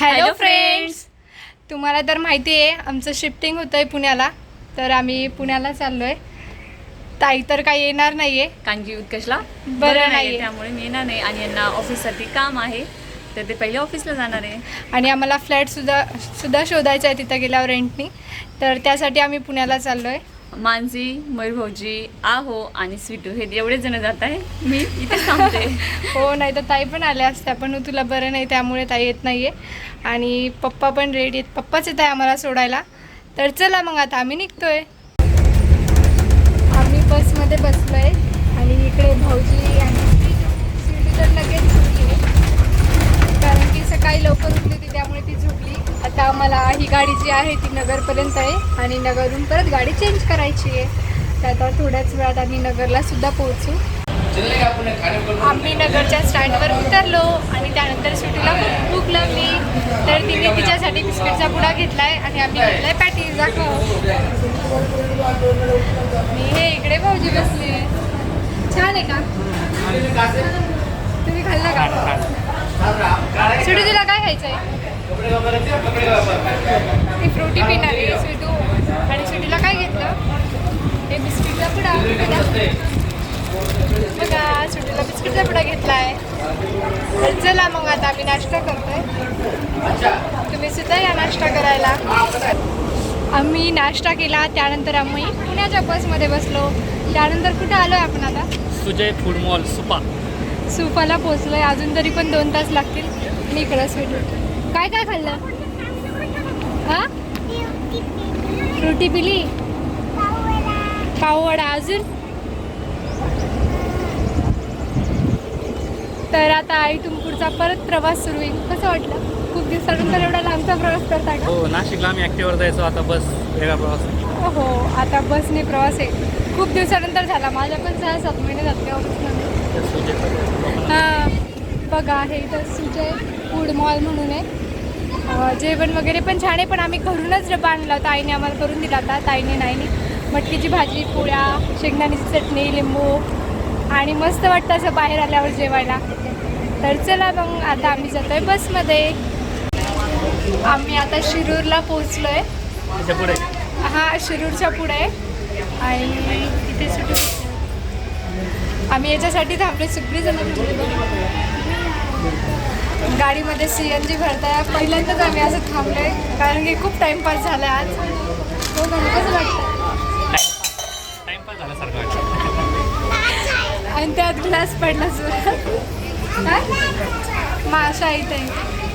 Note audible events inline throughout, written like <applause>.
Hello friends तुम्हाला तर माहिती आहे आमचं शिफ्टिंग होतं आहे पुण्याला. तर आम्ही पुण्याला चाललो आहे ताई तर काही येणार नाही आहे कारण की उत्कर्षला बरं. नाहीये, त्यामुळे मी येणार नाही. आणि यांना ऑफिससाठी काम आहे. तर ते पहिले ऑफिसला जाणार आहे. आणि आम्हाला फ्लॅटसुद्धा सुद्धा शोधायचा आहे तिथं गेल्यावर रेंटनी तर त्यासाठी आम्ही पुण्याला चाललो आहे मानसी मयूरभाऊजी आहो आणि स्वीटू हे एवढे जण जात आहे. मी इथे थांबते. <laughs> हो नाही तर ताई पण आल्या असत्या पण तुला बरं नाही त्यामुळे ताई येत नाही आहे आणि पप्पा पण रेडी आहेत. पप्पाच येत आहे आम्हाला सोडायला. तर चला मग आता आम्ही निघतोय. आम्हाला ही गाडी जी आहे ती नगरपर्यंत आहे आणि नगरहून परत गाडी चेंज करायची आहे. तर आता थोड्याच वेळात आम्ही नगरला सुद्धा पोहोचू. आम्ही नगरच्या स्टँडवर उतरलो आणि त्यानंतर सुटीला खूप भूक लागली. तर तिने तिच्यासाठी बिस्किटचा पुडा घेतलाय आणि आम्ही घेतलाय पॅटीज दाखव मी हे इकडे भाऊजी बसली छान आहे का? तुम्ही खाल्ला का? सुटी तुला काय खायचंय? ती फ्रुटी पिणार आहे स्वीटू. आणि सुटीला काय घेतलं? हे बिस्किटचा पुडा. बघा सुटीला बिस्किटचा पुडा घेतलाय. तर चला मग आता आम्ही नाश्ता करतोय. तुम्ही सुद्धा या नाश्ता करायला. आम्ही नाश्ता केला त्यानंतर आम्ही पुण्याच्या बसमध्ये बसलो. त्यानंतर कुठे आलो आपण आता? Sujay food mall Supa. Suphala पोचलोय अजून तरी पण दोन तास लागतील. आणि इकडं स्वीट. काय काय खाल्लं? हा? फ्रुटी पिली? पाववडा अजून? तर आता आई पुढचा परत प्रवास सुरू होईल. कसं वाटलं? खूप दिवसानंतर एवढा लांबचा प्रवास करता का हो नाशिकला आम्ही ॲक्टिव्हवर जायचो आता बस वेगळा प्रवास. हो आता बसने प्रवास आहे. खूप दिवसानंतर झाला. माझ्या पण सहा सात महिने जातले ऑफिसमध्ये सुजय हां बघा हे इथं सुजय फूड मॉल म्हणून आहे. जेवण वगैरे पण छान आहे पण आम्ही घरूनच डबा आणला होता आईने आम्हाला करून दिला होता ताईने नाईने मटकीची भाजी पोळ्या शेंगदाण्याची चटणी लिंबू आणि मस्त वाटतं असं बाहेर आल्यावर जेवायला. तर चला मग आता आम्ही जातोय बसमध्ये. आम्ही आता शिरूरला पोचलो आहे हा शिरूरच्या पुढे. आहे आणि इथे सुटू. आम्ही याच्यासाठी थांबले सगळी जण गाडीमध्ये सी एन जी भरताय. पहिल्यांदाच आम्ही असं थांबलोय कारण की खूप टाइमपास झाला आज. हो? कसं वाटतं टाइमपास झाल्यासारखं वाटतं आणि त्यात ग्लास पडला सुरू काय माशा इथे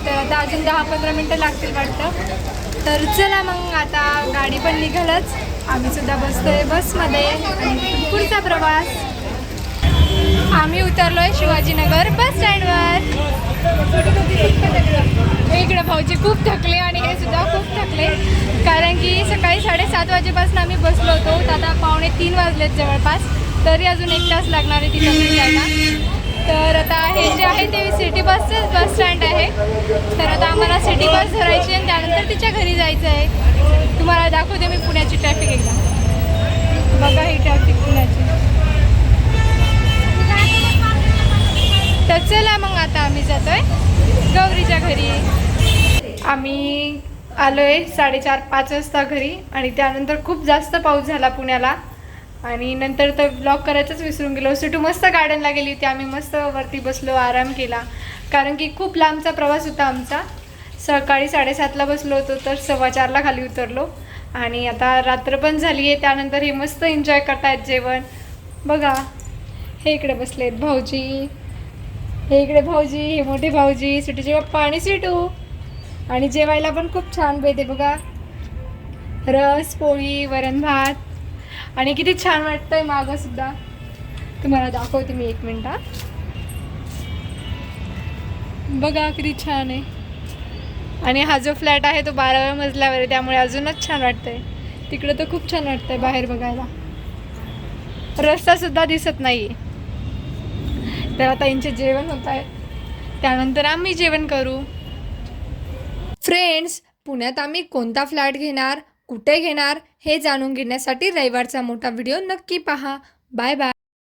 तर आता अजून दहा पंधरा मिनटं लागतील वाटतं. तर चला मग आता गाडी पण निघालच. आम्ही सुद्धा बसतोय बसमध्ये. आणि पुढचा प्रवास. आम्ही उतरलोय शिवाजीनगर बस स्टँडवर. भाऊजी खूप थकले आणि हे सुद्धा खूप थकले. कारण की सकाळी साडेसात वाजेपासून आम्ही बसलो होतो. तर आता पावणे तीन वाजलेत जवळपास. तरी अजून एक तास लागणार आहे तिथं जायला. तर आता हे जे आहे ते सिटी बसचंच बस स्टँड आहे. तर आता आम्हाला सिटी बस धरायची आणि त्यानंतर तिच्या घरी जायचं आहे. तुम्हाला दाखवते मी पुण्याची ट्रॅफिक एकदा बघा ही ट्रॅफिक पुण्याची. तर चला मग आता आम्ही जातोय. गौरीच्या घरी. आम्ही आलो आहे साडेचार पाच वाजता घरी आणि त्यानंतर खूप जास्त पाऊस झाला पुण्याला. आणि नंतर तर ब्लॉग करायचंच विसरून गेलो. सुटू मस्त गार्डनला गेली होती. आम्ही मस्त वरती बसलो आराम केला. कारण की खूप लांबचा प्रवास होता आमचा. सकाळी साडेसातला बसलो होतो तर सव्वा चारला खाली उतरलो. आणि आता रात्र पण झाली आहे. त्यानंतर हे मस्त एन्जॉय करतायत जेवण. बघा हे इकडे बसलेत भाऊजी. हे इकडे भाऊजी हे मोठे भाऊजी. सिटूचे पप्पा आणि सिटू आणि जेवायला पण खूप छान भेटते बघा. रस पोळी वरण भात. आणि किती छान वाटतंय मागं सुद्धा. तुम्हाला दाखवते मी एक मिनिट बघा किती छान आहे. आणि हा जो फ्लॅट आहे तो बाराव्या मजल्यावर आहे त्यामुळे अजूनच छान वाटतंय. तिकडं तर खूप छान वाटतंय बाहेर बघायला. रस्ता सुद्धा दिसत नाही तर आता यांचे जेवण होत आहे. त्यानंतर आम्ही जेवण करू. फ्रेंड्स पुण्यात आम्ही कोणता फ्लॅट घेणार कुठे घेणार हे जाणून घेण्यासाठी रविवारचा मोठा व्हिडिओ नक्की पहा. Bye bye.